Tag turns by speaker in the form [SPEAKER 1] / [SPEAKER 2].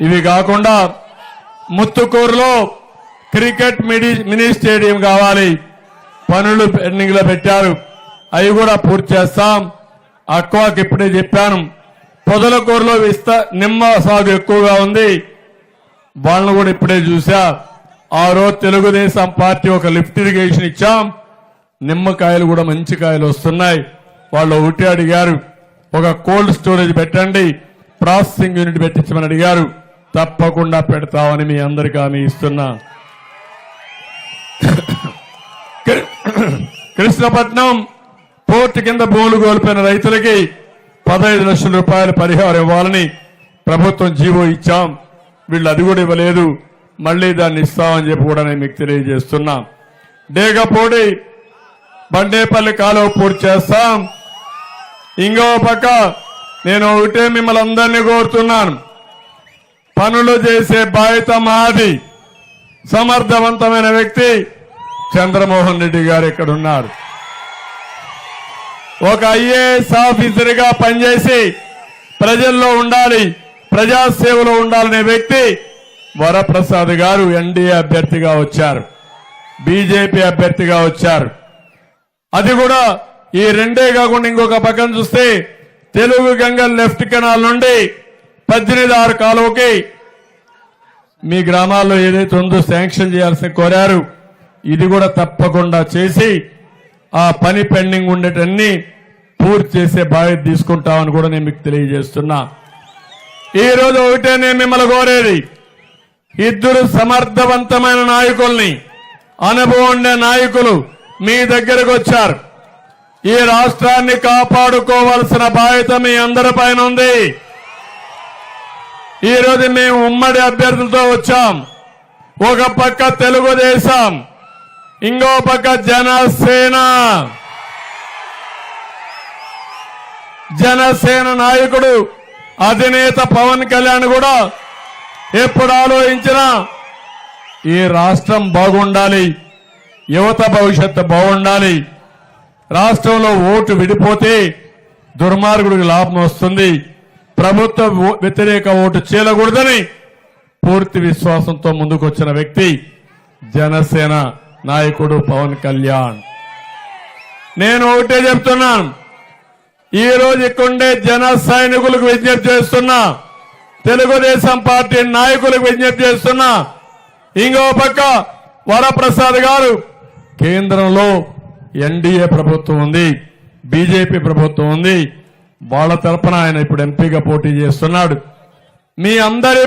[SPEAKER 1] ఇవి కాకుండా ముత్తుకూరులో క్రికెట్ మిడి మినీ స్టేడియం కావాలి. పనులు పెండింగ్లో పెట్టారు. అవి కూడా పూర్తి చేస్తాం. అక్వాకి ఇప్పుడే చెప్పాను. పొదలకూరులో విస్త నిమ్మ సాగు ఎక్కువగా ఉంది. వాళ్ళను కూడా ఇప్పుడే చూసా. ఆ రోజు తెలుగుదేశం పార్టీ ఒక లిఫ్ట్ ఇరిగేషన్ ఇచ్చాం. నిమ్మకాయలు కూడా మంచి కాయలు వస్తున్నాయి. వాళ్ళు ఒకటి అడిగారు. ఒక కోల్డ్ స్టోరేజ్ పెట్టండి. ప్రాసెసింగ్ యూనిట్ పెట్టించమని అడిగారు. తప్పకుండా పెడతామని మీ అందరికీ హామీ ఇస్తున్నా. కృష్ణపట్నం పోర్టు కింద భూములు కోల్పోయిన రైతులకి పదహైదు లక్షల రూపాయల పరిహారం ఇవ్వాలని ప్రభుత్వం జీవో ఇచ్చాం. వీళ్ళు అది కూడా ఇవ్వలేదు. మళ్ళీ దాన్ని ఇస్తామని చెప్పి కూడా నేను మీకు తెలియజేస్తున్నా. డేగపూడి బండేపల్లి కాలువ పూర్తి చేస్తాం. ఇంకో పక్క నేను ఒకటే మిమ్మల్ని అందరినీ కోరుతున్నాను. పనులు చేసే బాధ్యత మాది. సమర్థవంతమైన వ్యక్తి చంద్రమోహన్ రెడ్డి గారు ఇక్కడ ఉన్నారు ఒక ఐఏఎస్ ఆఫీసర్గా పనిచేసి ప్రజల్లో ఉండాలి ప్రజాసేవలో ఉండాలనే వ్యక్తి వరప్రసాద్ గారు ఎన్డీఏ అభ్యర్థిగా వచ్చారు. బీజేపీ అభ్యర్థిగా వచ్చారు. అది కూడా ఈ రెండే కాకుండా ఇంకొక పక్కన చూస్తే తెలుగు గంగల్ లెఫ్ట్ కెనాల్ నుండి పద్దెనిమిది ఆరు కాలువకి మీ గ్రామాల్లో ఏదైతే ఉందో శాంక్షన్ చేయాల్సి కోరారు ఇది కూడా తప్పకుండా చేసి ఆ పని పెండింగ్ ఉండేటన్ని పూర్తి చేసే బాధ్యత తీసుకుంటామని కూడా నేను మీకు తెలియజేస్తున్నా. ఈ రోజు ఒకటే నేను మిమ్మల్ని కోరేది ఇద్దరు సమర్థవంతమైన నాయకుల్ని అనుభవం ఉండే నాయకులు మీ దగ్గరకు వచ్చారు. ఈ రాష్ట్రాన్ని కాపాడుకోవాల్సిన బాధ్యత మీ అందరి పైన ఉంది. ఈరోజు మేము ఉమ్మడి అభ్యర్థులతో వచ్చాం. ఒక పక్క తెలుగుదేశం ఇంకో పక్క జనసేన. జనసేన నాయకుడు అధినేత పవన్ కళ్యాణ్ కూడా ఎప్పుడు ఆలోచించినా ఈ రాష్ట్రం బాగుండాలి యువత భవిష్యత్తు బాగుండాలి రాష్ట్రంలో ఓటు విడిపోతే దుర్మార్గుడికి లాభం వస్తుంది. ప్రభుత్వ ఓ- వ్యతిరేక ఓటు చేయకూడదని పూర్తి విశ్వాసంతో ముందుకొచ్చిన వ్యక్తి జనసేన నాయకుడు పవన్ కళ్యాణ్. నేను ఒకటే చెప్తున్నాను ఈ రోజు ఇక్కడుండే జన సైనికులకు విజ్ఞప్తి చేస్తున్నా. తెలుగుదేశం పార్టీ నాయకులకు విజ్ఞప్తి చేస్తున్నా. ఇంకో పక్క వరప్రసాద్ గారు కేంద్రంలో ఎన్డీఏ ప్రభుత్వం ఉంది బీజేపీ ప్రభుత్వం ఉంది వాళ్ళ తరపున ఆయన ఇప్పుడు ఎంపీగా పోటీ చేస్తున్నాడు. మీ అందరి